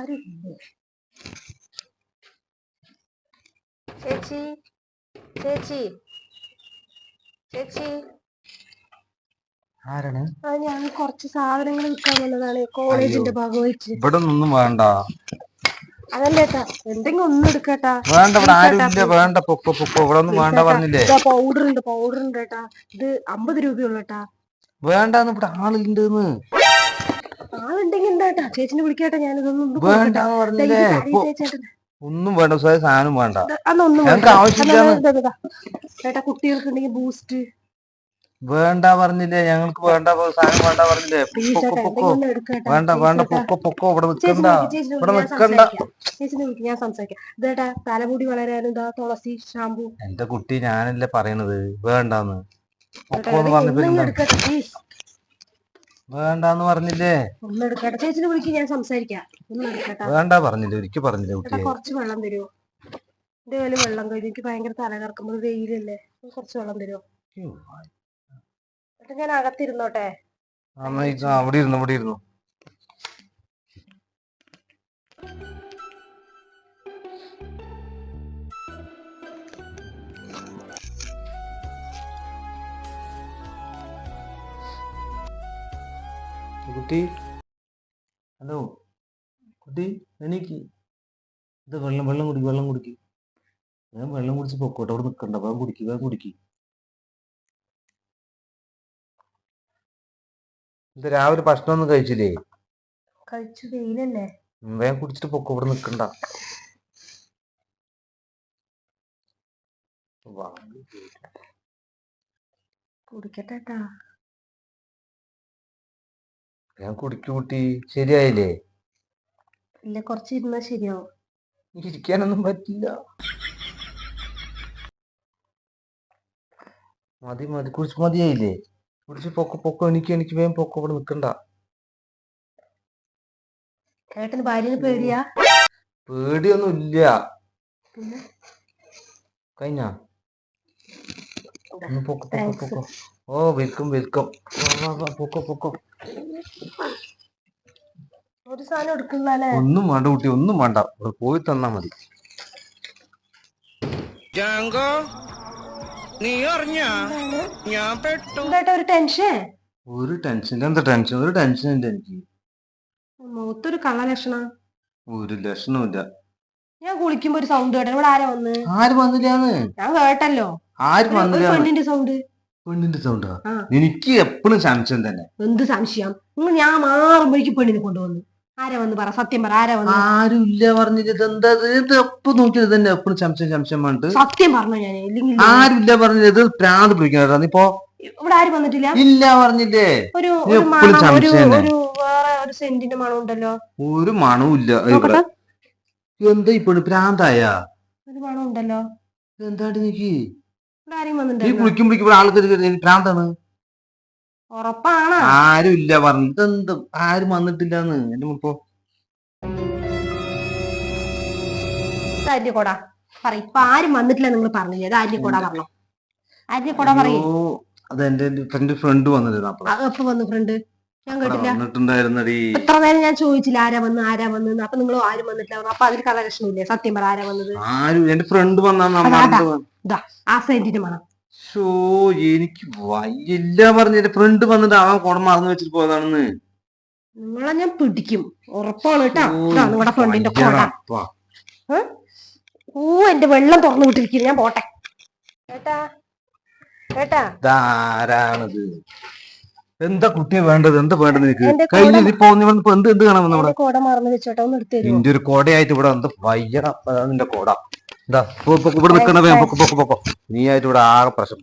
ആരുമില്ലേ. ചേച്ചി ചേച്ചി ചേച്ചി. ആരാണ്? ആ ഞാൻ കുറച്ച് സാധനങ്ങൾ വിൽക്കാൻ വന്നതാണ് കോളേജിന്റെ ഭാഗമായിട്ട്. ഇവിടെ ഒന്നും വേണ്ട അതല്ലേട്ടാ എന്തെങ്കിലും ഒന്നും എടുക്കട്ടാ. വേണ്ട ഇവിടെ ആരും ഇല്ല വേണ്ട പൊക്കോ പൊക്കോ ഇവിടെ ഒന്നും വേണ്ട പറഞ്ഞില്ലേ പൗഡർ ഉണ്ട് പൗഡർ ഉണ്ട് ഏട്ടാ. ഇത് അമ്പത് രൂപയുള്ളട്ടാ വേണ്ടെന്ന് ഇവിടെ ആളുണ്ട് ആളുണ്ടെങ്കിൽ എന്താട്ടാ ചേച്ചിനെ വിളിക്കട്ടെ ഞാനിതൊന്നും ഒന്ന് വേണ്ട സാധനം വേണ്ട. കുട്ടികൾക്ക് ഉണ്ടെങ്കിൽ ബൂസ്റ്റ് വേണ്ട. പറഞ്ഞില്ലേ ഞങ്ങൾക്ക് വേണ്ട സാധനം വേണ്ട പറഞ്ഞില്ലേ. പൊക്കോ പൊക്കോ. വേണ്ട വേണ്ട പൊക്കോ പൊക്കോ. ഇവിടെ നിക്കണ്ട. ഇവിടെ നിക്കണ്ട. ഞാൻ സംസാരിക്കാം. ഇതേട്ടാ തലമുടി വളരാനും തുളസി ഷാമ്പു എന്റെ കുട്ടി ഞാനല്ലേ പറയണത്? വേണ്ടാന്ന്. പൊക്കോന്ന് പൊക്കോ എന്ന് ഇത് പറഞ്ഞപ്പോ ഒന്നും എന്താ? എടുക്കട്ടെ പ്ലീസ് വേണ്ടാന്ന് പറഞ്ഞില്ലേ? ഒന്ന് എടുക്കട്ടെ. ചേച്ചിനെ വിളിക്ക് ഞാൻ സംസാരിക്കാം. ഒന്ന് എടുക്കട്ടെ. വേണ്ട പറഞ്ഞില്ലേ? ഒരിക്കൽ പറഞ്ഞില്ലേ കുട്ടിയെ. കുറച്ച് വെള്ളം തരുമോ ഇതേപോലെ വെള്ളം കഴിഞ്ഞു എനിക്ക് ഭയങ്കര തല കറക്കുമ്പോൾ വെയിലല്ലേ? കുറച്ച് വെള്ളം തരുമോ ഞാൻ അകത്തിരുന്നോട്ടെ. അവിടെ ഇരുന്നു ഇവിടെ ഇരുന്നു. കുട്ടി. ഹലോ. കുട്ടി എനിക്ക് ഇത് വെള്ളം വെള്ളം കുടിക്ക് വെള്ളം കുടിക്ക്. ഞാൻ വെള്ളം കുടിച്ച് പൊക്കോട്ടെ. അവിടെ നിൽക്കണ്ട വേഗം കുടിക്ക് വേഗം കുടിക്ക്. ഇത് രാവിലെ ഭക്ഷണമൊന്നും കഴിച്ചില്ലേ? കഴിച്ചു വെയിലല്ലേ. വേഗം കുടിച്ചിട്ട് പൊക്കോ. ഇവിടെ നിൽക്കണ്ട കുടിക്കട്ടെ ഞാൻ കുടിച്ചു കുട്ടി. ശരിയായില്ലേ? ഇല്ല കുറച്ച് ഇരുന്നാ ശരിയാവും ഇരിക്കാനൊന്നും പറ്റില്ല. മതി മതി. കുടിച്ച് മതിയായില്ലേ? കുടിച്ച് പൊക്ക പൊക്കോ. എനിക്ക് എനിക്ക് വേഗം പൊക്കോ. ഇവിടെ നിൽക്കണ്ട ഏട്ടന് ഭാര്യന് പേടിയാ? പേടിയൊന്നും ഇല്ല കഴിഞ്ഞ? പൊക്കോ പൊക്കോ ഓ വിൽക്കും വിൽക്കും. പൊക്കോ പൊക്കോ. ഒരു സാധനം എടുക്കുന്നല്ലേ? ഒന്നും വേണ്ട കുട്ടി ഒന്നും വേണ്ട. പോയി തന്നാ മതി. ജാങ്കോ നീ അറിഞ്ഞ? ഞാൻ പെട്ടു. ഒരു ടെൻഷൻ? ഒരു ടെൻഷൻ എന്താ ടെൻഷൻ? ഒരു ടെൻഷൻ ഇല്ല എനിക്ക്. മുഖത്തൊരു കള്ള ലക്ഷണം. ഒരു ലക്ഷണമില്ല ഞാൻ കുളിക്കുമ്പോ ഒരു സൗണ്ട് കേട്ടോ. ഇവിടെ ആരാ വന്ന്? ആര് വന്നില്ലാന്ന്? ഞാൻ കേട്ടല്ലോ. ആര് വന്നില്ല പെണ്ണിന്റെ സൗണ്ട് പെണ്ണിന്റെ സൗണ്ടാ. എനിക്ക് എപ്പോഴും സംശയം തന്നെ. എന്ത് സംശയം? നിങ്ങൾ ഞാൻ മാറുമ്പോഴേക്ക് പെണ്ണിനെ കൊണ്ടുവന്നു. ആരാ വന്ന് പറ? സത്യം പറ ആരാ വന്ന്? ആരും ഇല്ല പറഞ്ഞിട്ട് എന്താ ഇത്? എപ്പോ നോക്കിയത് തന്നെ. എപ്പോഴും സംശയം സംശയം പറഞ്ഞിട്ട്. സത്യം പറഞ്ഞോ ഞാൻ? ഇല്ലെങ്കിൽ ആരും ഇല്ല പറഞ്ഞത്. പ്രാന്ത് പിടിക്കണം ഇപ്പൊ ഇവിടെ ആരും വന്നിട്ടില്ല? ഇല്ല പറഞ്ഞില്ലേ? ഒരു ഒരു മണം ഒരു. ഒരു വേറെ ഒരു സെന്റിന്റെ മണം ഉണ്ടല്ലോ? ഒരു മണവും ഇല്ല എന്താ ഇപ്പൊ പ്രാന്തായ? ഒരു മണം ഉണ്ടല്ലോ? എന്താടി നീക്ക്? ഇവിടെ ആരും നീ വന്നിട്ടുണ്ടല്ലോ കുളിക്കുമ്പോഴേക്കും ഇവിടെ ആൾക്കാർ പ്രാന്താണ് ഉറപ്പാണ്. ആരും ഇല്ല പറഞ്ഞു. ഇതെന്ത്? ആരും വന്നിട്ടില്ലാന്ന്. എന്റെ കൊട പറ ഇപ്പൊ ആരും വന്നിട്ടില്ല നിങ്ങൾ പറഞ്ഞില്ലേ? അത് പറഞ്ഞോ? പറയേ. എന്റെ ഫ്രണ്ട് വന്നിരുന്നു വന്നു ഫ്രണ്ട് ഞാൻ കേട്ടില്ല. നേരം ഞാൻ ചോദിച്ചില്ല ആരാ വന്ന് ആരാ വന്ന് അപ്പൊ നിങ്ങൾ ആരും വന്നിട്ടില്ല. അപ്പൊ അതിൽ കലാലക്ഷണമില്ലേ സത്യം പറ ആരാ വന്നത്? ആരും എന്റെ ഫ്രണ്ട് വന്നാ ഇതാ ആ സെന്റിന്റെ മണം. ഷോ എനിക്ക് വയ്യില്ല പറഞ്ഞു ഫ്രണ്ട് വന്നിട്ട് അവൻ കുടം മറന്നു വെച്ചിട്ട് പോയതാണെന്ന്. നിങ്ങളെ ഞാൻ പിടിക്കും. ഉറപ്പാണ് കേട്ടോ. നിങ്ങളുടെ ഫ്രണ്ടിന്റെ കൊട. ഓ എന്റെ വെള്ളം തുറന്നു വിട്ടിരിക്കുന്നു. ഞാൻ പോട്ടെ. കേട്ടാ കേട്ടാ ഇതാരാണത്? എന്താ കുട്ടിയെ വേണ്ടത്? എന്താ വേണ്ടത് നിനക്ക്? കുടം- ഇപ്പൊ എന്ത് എന്ത് കാണാൻ നമ്മുടെ കൊട മറന്നു വെച്ചോട്ടെ. ഒന്ന് എടുത്തു നിന്റെ ഒരു കോടയായിട്ട് ഇവിടെ എന്താ വയ്യടാ നിന്റെ കോട. ഇവിടെ നിക്കണ വേഗം പൊക്കോ പൊക്കോ പൊക്കോ നീ ആയിട്ട് ഇവിടെ ആകെ പ്രശ്നം.